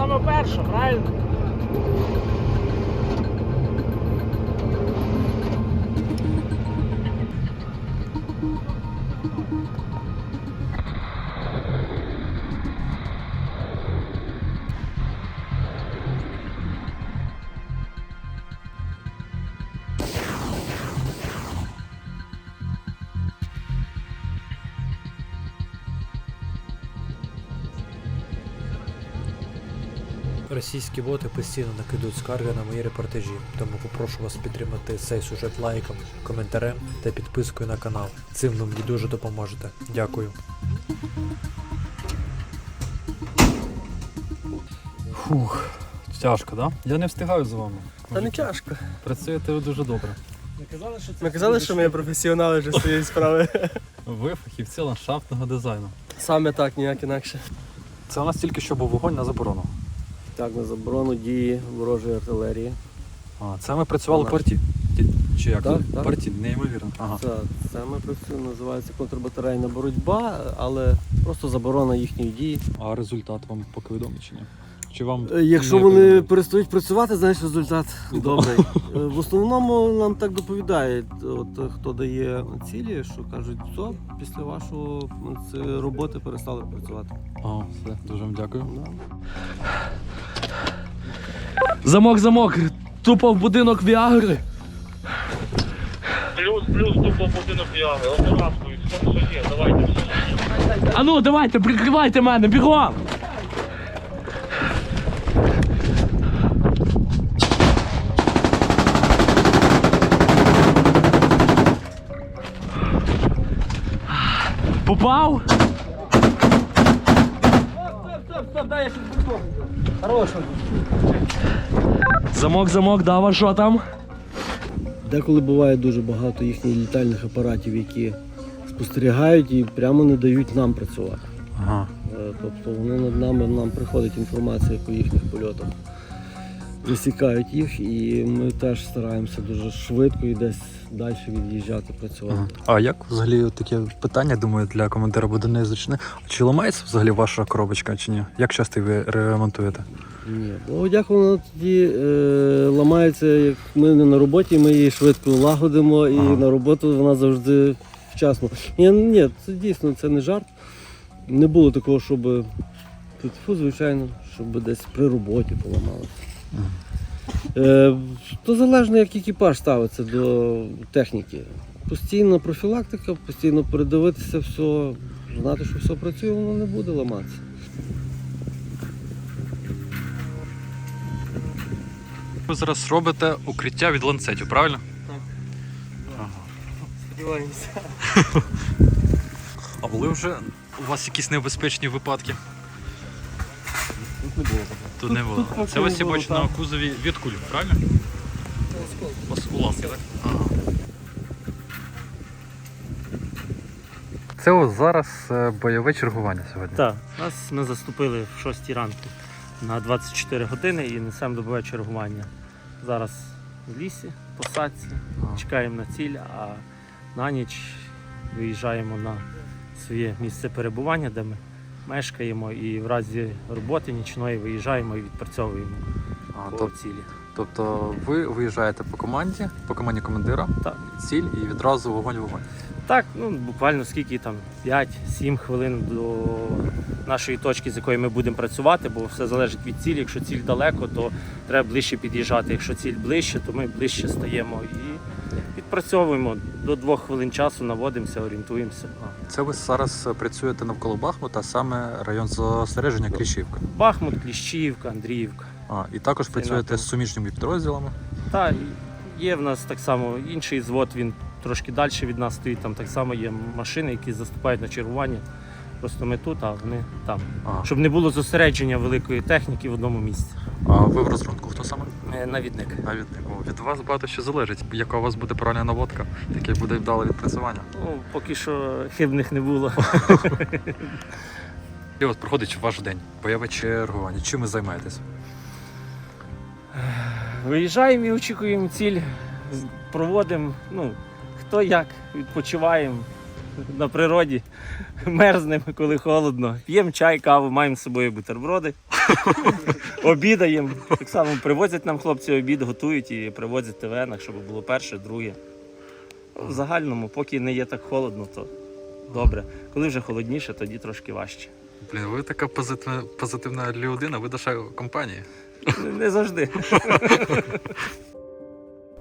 саме перше, правильно? Російські боти постійно накидують скарги на мої репортажі, тому попрошу вас підтримати цей сюжет лайком, коментарем та підпискою на канал. Цим ви мені дуже допоможете. Дякую. Фух, тяжко, да? Я не встигаю з вами. Та не тяжко. Працюєте ви дуже добре. Ми казали, що це Ми казали, що ми професіонали вже з цієї справи. Ви фахівці ландшафтного дизайну. Саме так, ніяк інакше. Це у нас тільки що був вогонь на заборону. Так, на заборону дії ворожої артилерії. А, це ми працювали в порті. Ті- Чи як? Так, так. Порті, неймовірно. Ага. Це, це ми працюємо, називається контрбатарейна боротьба, але просто заборона їхньої дії. А результат вам поки відомий чи ні? Чи вам Е, Якщо не вони повідомили? перестають працювати, значить результат добрий. Е, В основному нам так доповідають, от е, хто дає цілі, що кажуть, все, після вашого ну, це, роботи перестали працювати. А, все, дуже вам дякую. Да. Замок, замок, тупо в будинок Віагри. Плюс, плюс тупо будинок Віаги, одноразку, і все, що є, давайте все. А ну, давайте, прикривайте мене, бігом! Попав? Замок, замок, дава, що там? Деколи буває дуже багато їхніх літальних апаратів, які спостерігають і прямо не дають нам працювати. Ага. Е, Тобто вони над нами, нам приходить інформація по їхніх польотах. Засікають їх, і ми теж стараємося дуже швидко і десь далі від'їжджати, працювати. А як взагалі таке питання, думаю, для коментара буде незручне. Чи ламається взагалі ваша коробочка чи ні? Як часто ви ремонтуєте? Ні, бо як вона тоді е, ламається, як ми не на роботі, ми її швидко лагодимо, і Ага. на роботу вона завжди вчасно. Ні, ні, це дійсно це не жарт. Не було такого, щоб тут, звичайно, щоб десь при роботі поламалося. Е, то залежно, як екіпаж ставиться до техніки. Постійна профілактика, постійно передивитися все, знати, що все працює, воно не буде ламатися. Ви зараз робите укриття від ланцетів, правильно? Так. Сподіваємося. А були вже у вас якісь небезпечні випадки? Тут не було. Тут не було. Це не ось я бачу на кузові від куль, правильно? Ос- Уламки, так? Ага. Це ось зараз е, бойове чергування сьогодні. Так, нас ми заступили в 6 ранку на 24 години і несемо добове чергування. Зараз в лісі, посадці, Ага. чекаємо на ціль, а на ніч виїжджаємо на своє місце перебування, де ми мешкаємо, і в разі роботи нічної виїжджаємо і відпрацьовуємо А, по тоб- цілі. Тобто ви виїжджаєте по команді, по команді командира, Так. ціль і відразу вогонь-вогонь. Так, ну буквально скільки там 5-7 хвилин до нашої точки, з якої ми будемо працювати, бо все залежить від цілі. Якщо ціль далеко, то треба ближче під'їжджати. Якщо ціль ближче, то ми ближче стаємо і відпрацьовуємо до двох хвилин часу, наводимося, орієнтуємося. Це ви зараз е, працюєте навколо Бахмута, саме район зосередження Кліщівка. Бахмут, Кліщівка, Андріївка. А, і також працюєте напрямок. з суміжними підрозділами. Та є в нас так само інший звод, він трошки далі від нас стоїть. Там так само є машини, які заступають на чергування. Просто ми тут, а вони там. Ага. Щоб не було зосередження великої техніки в одному місці. Ви в розрахунку хто саме? Е, Навідник. Навіть від вас багато що залежить. Яка у вас буде правильна наводка, яке буде вдале відпрацювання. Ну, поки що хибних не було. І от проходить ваш день, бойове чергування. Чим ви займаєтесь? Виїжджаємо і очікуємо ціль, проводимо, ну, хто як, відпочиваємо на природі, мерзнемо, коли холодно. П'ємо чай, каву, маємо з собою бутерброди, обідаємо. Так само привозять нам хлопці обід, готують і привозять ТВ, щоб було перше, друге. Ну, В загальному, поки не є так холодно, то добре. Коли вже холодніше, тоді трошки важче. Блін, ви така позитивна, позитивна людина, ви душа компанії. Не завжди.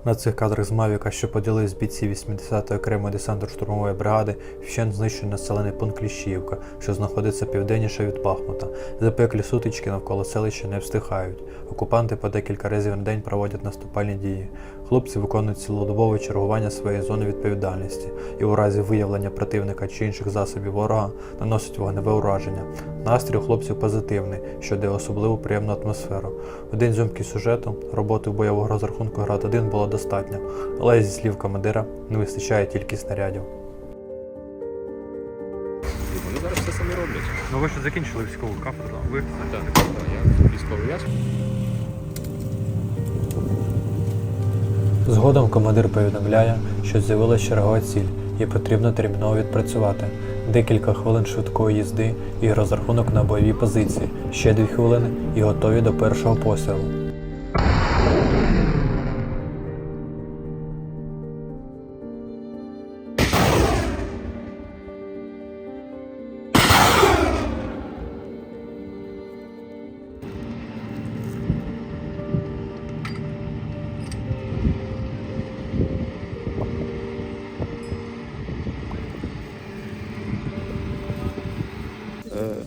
На цих кадрах з Мавіка, що поділились бійці 80-ї окремої десантно-штурмової бригади, вщент знищений населений пункт Кліщівка, що знаходиться південніше від Бахмута. Запеклі сутички навколо селища не встигають. Окупанти по декілька разів на день проводять наступальні дії. Хлопці виконують цілодобове чергування своєї зони відповідальності і у разі виявлення противника чи інших засобів ворога наносять вогневе ураження. Настрій у хлопців позитивний, що дає особливо приємну атмосферу. В день зйомки сюжету роботи бойового розрахунку град 1 було достатньо, але зі слів командира не вистачає тільки снарядів. Вони зараз все самі роблять. Ну ви ж закінчили військову кафедру, ви Так, так, так, я військовий в'яз. Згодом командир повідомляє, що з'явилася чергова ціль і потрібно терміново відпрацювати. Декілька хвилин швидкої їзди і розрахунок на бойові позиції. Ще дві хвилини і готові до першого пострілу.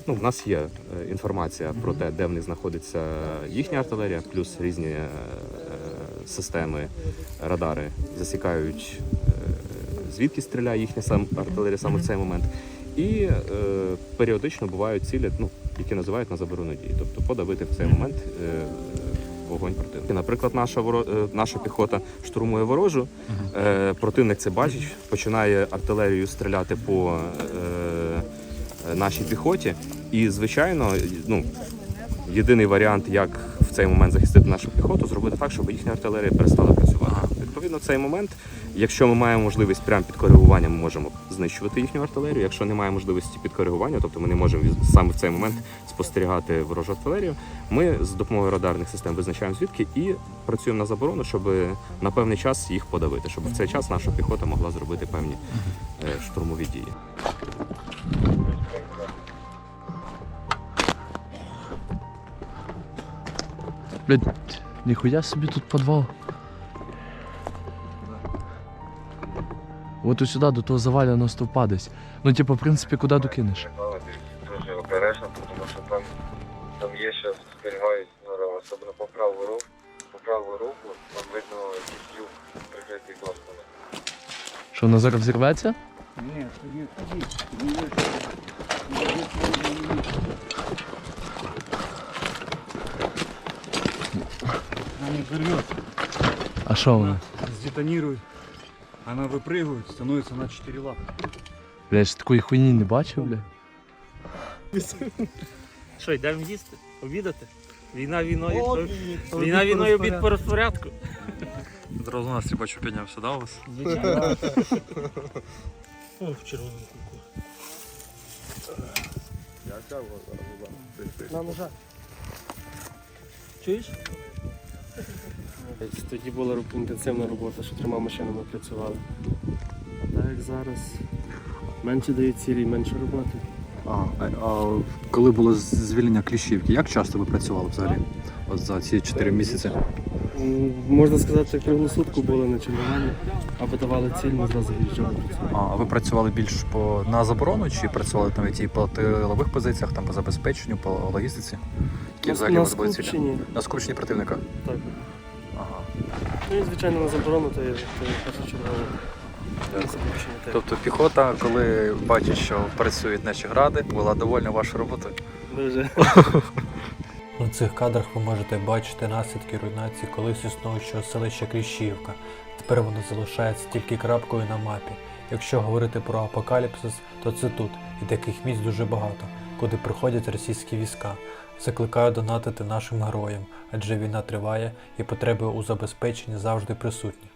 Ну, в нас є е, інформація про те, де в них знаходиться їхня артилерія, плюс різні е, е, системи, радари засікають, е, звідки стріляє їхня сам артилерія саме в цей момент. І е, періодично бувають цілі, ну, які називають на заборону дії, тобто подавити в цей момент е, вогонь противника. Наприклад, наша воро- е, наша піхота штурмує ворожу, е, противник це бачить, починає артилерією стріляти по е, нашій піхоті. І, звичайно, ну, єдиний варіант, як в цей момент захистити нашу піхоту, зробити так, щоб їхня артилерія перестала працювати. Відповідно, в цей момент, якщо ми маємо можливість прямо під коригуванням, ми можемо знищувати їхню артилерію. Якщо немає можливості під коригування, тобто ми не можемо саме в цей момент спостерігати ворожу артилерію, ми з допомогою радарних систем визначаємо звідки і працюємо на заборону, щоб на певний час їх подавити, щоб в цей час наша піхота могла зробити певні е, штурмові дії. Блядь, ніхуя собі тут підвал. От сюди, до того заваленого стовпа десь. Ну, типу, в принципі, куди докинеш? дуже обережно, тому що там, там є ще зберігають норами, особливо по праву руку. По праву руку там видно якийсь люк прикритий досками. Що, вона зараз взірветься? Она взорвет, А що вона? сдетонирует. Она выпрыгивает, становится на четыре лапы. Блядь, ж такої хуйні не бачив, блядь. Що, йдемо їсти? Обідати? Війна війною. що? Війна війною обід по розпорядку. Одразу настрій бачу піднявся, да, у вас? Звичайно. О, в червоному кульку. На ножа. Чуєш? Тоді була інтенсивна робота, що трьома машинами працювали. А так як зараз менше дають цілі, менше роботи. А, а, а коли було звільнення Кліщівки, як часто ви працювали взагалі? От за ці 4 місяці? М, Можна сказати, круглу сутку були на чергуванні, або давали ціль, ми зразу виїжджали працювати. А, а ви працювали більш по на заборону чи працювали навіть і по тилових позиціях, там по забезпеченню, по логістиці? Які На- взагалі на у були цілі? На скупченні противника. Так. Ага. Ну і звичайно на заборону, то є, першочергово. Так. Тобто піхота, коли бачить, що працюють наші гради, була довольна вашою роботою. Дуже. На цих кадрах ви можете бачити наслідки руйнації колись існуючого селища Кліщівка. Тепер воно залишається тільки крапкою на мапі. Якщо говорити про апокаліпсис, то це тут, і таких місць дуже багато. куди приходять російські війська. Закликаю донатити нашим героям, адже війна триває і потреби у забезпеченні завжди присутні.